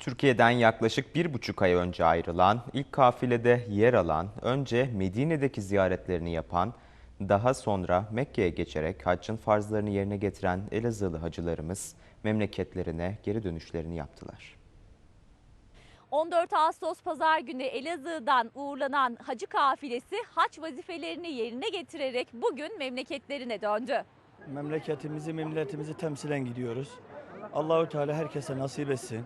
Türkiye'den yaklaşık bir buçuk ay önce ayrılan, ilk kafilede yer alan, önce Medine'deki ziyaretlerini yapan, daha sonra Mekke'ye geçerek haccın farzlarını yerine getiren Elazığlı hacılarımız memleketlerine geri dönüşlerini yaptılar. 14 Ağustos Pazar günü Elazığ'dan uğurlanan hacı kafilesi haç vazifelerini yerine getirerek bugün memleketlerine döndü. Memleketimizi, milletimizi temsilen gidiyoruz. Allahü Teala herkese nasip etsin.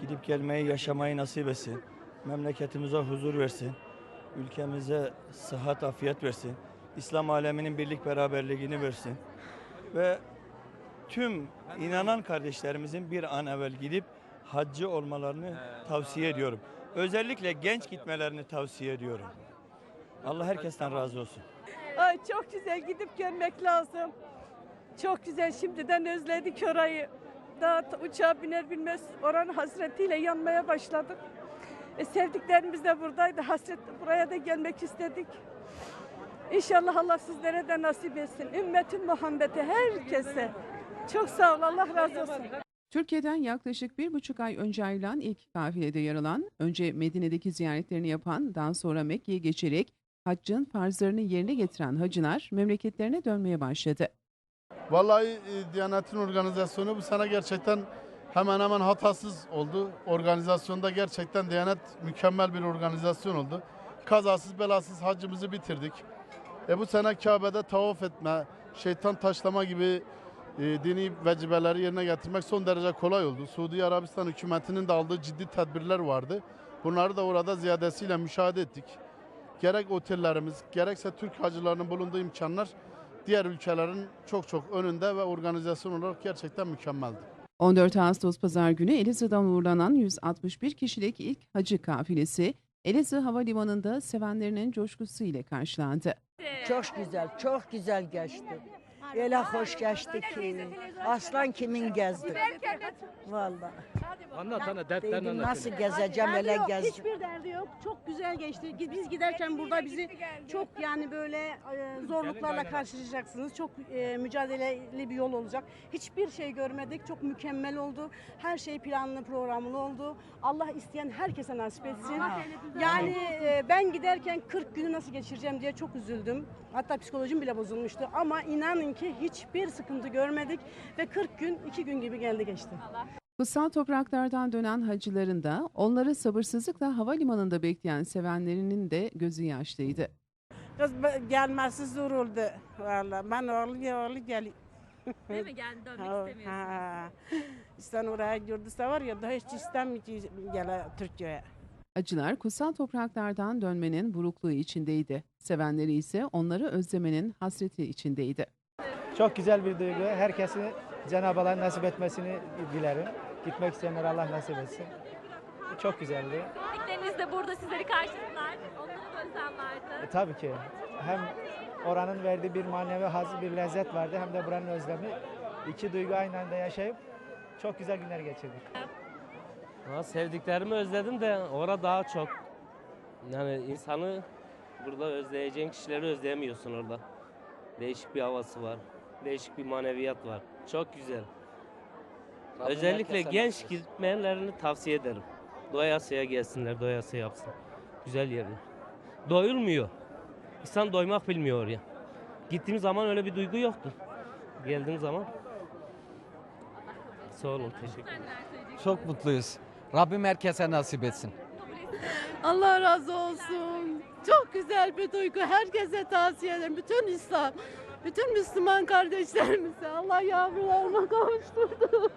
Gidip gelmeyi, yaşamayı nasip etsin. Memleketimize huzur versin. Ülkemize sıhhat, afiyet versin. İslam aleminin birlik beraberliğini versin. Ve tüm inanan kardeşlerimizin bir an evvel gidip haccı olmalarını tavsiye ediyorum. Özellikle genç gitmelerini tavsiye ediyorum. Allah herkesten razı olsun. Ay çok güzel gidip görmek lazım. Çok güzel şimdiden özledik orayı. Daha uçağa biner binmez oranın hasretiyle yanmaya başladık. E, sevdiklerimiz de buradaydı. Hasret buraya da gelmek istedik. İnşallah Allah sizlere de nasip etsin. Ümmetin Muhammed'e herkese. Çok sağ ol. Allah razı olsun. Türkiye'den yaklaşık bir buçuk ay önce ayrılan ilk kafilede yer alan, önce Medine'deki ziyaretlerini yapan, daha sonra Mekke'ye geçerek haccın farzlarını yerine getiren hacılar memleketlerine dönmeye başladı. Vallahi e, Diyanet'in organizasyonu bu sene gerçekten hemen hemen hatasız oldu. Organizasyonda gerçekten Diyanet mükemmel bir organizasyon oldu. Kazasız belasız hacımızı bitirdik. E bu sene Kabe'de tavaf etme, şeytan taşlama gibi e, dini vecibeleri yerine getirmek son derece kolay oldu. Suudi Arabistan hükümetinin de aldığı ciddi tedbirler vardı. Bunları da orada ziyadesiyle müşahede ettik. Gerek otellerimiz, gerekse Türk hacılarının bulunduğu imkanlar diğer ülkelerin çok çok önünde ve organizasyon olarak gerçekten mükemmeldi. 14 Ağustos Pazar günü Elazığ'dan uğurlanan 161 kişilik ilk hacı kafilesi Elazığ Havalimanı'nda sevenlerinin coşkusu ile karşılandı. Çok güzel, çok güzel geçti. Öyle hoş geçti ki. Aslan kimin gezdi? Vallahi. Anlat anlat dertlerini Dedim anlat. nasıl gezeceğim Derdi öyle yok, gezdim. hiçbir derdi yok. Çok güzel geçti. Biz giderken burada bizi çok yani böyle e, zorluklarla karşılaşacaksınız. Çok e, mücadeleli bir yol olacak. Hiçbir şey görmedik. Çok mükemmel oldu. Her şey planlı programlı oldu. Allah isteyen herkese nasip etsin. Yani e, ben giderken 40 günü nasıl geçireceğim diye çok üzüldüm. Hatta psikolojim bile bozulmuştu. Ama inanın ki hiçbir sıkıntı görmedik ve 40 gün 2 gün gibi geldi geçti. Kutsal topraklardan dönen hacıların da onları sabırsızlıkla havalimanında bekleyen sevenlerinin de gözü yaşlıydı. Kız gelmesi zor oldu valla. Ben oğlu oğlu gel. Değil mi? Gel dönmek istemiyorsun. ha. Oraya gördüyse var ya daha hiç istemiyor ki gele Türkiye'ye. Hacılar kutsal topraklardan dönmenin burukluğu içindeydi. Sevenleri ise onları özlemenin hasreti içindeydi. Çok güzel bir duygu. Herkesi Cenab-ı Allah nasip etmesini dilerim. Gitmek isteyenler Allah nasip etsin. Çok güzeldi. Sevdikleriniz de burada sizleri karşıladılar. Onları da özlem vardı. E, tabii ki hem oranın verdiği bir manevi haz, bir lezzet vardı hem de buranın özlemi. İki duygu aynı anda yaşayıp çok güzel günler geçirdik. Ha, sevdiklerimi özledim de orada daha çok. Yani insanı burada özleyeceğin kişileri özleyemiyorsun orada. Değişik bir havası var. Değişik bir maneviyat var. Çok güzel. Özellikle genç gitmelerini tavsiye ederim. Doyasıya gelsinler, doyasıya yapsın. Güzel yer. Doyulmuyor. İnsan doymak bilmiyor oraya. Gittiğim zaman öyle bir duygu yoktu. Geldiğim zaman. Sağ olun, teşekkür ederim. Çok mutluyuz. Rabbim herkese nasip etsin. Allah razı olsun. Çok güzel bir duygu. Herkese tavsiye ederim. Bütün İslam, bütün Müslüman kardeşlerimize Allah yavrularıma kavuşturdu.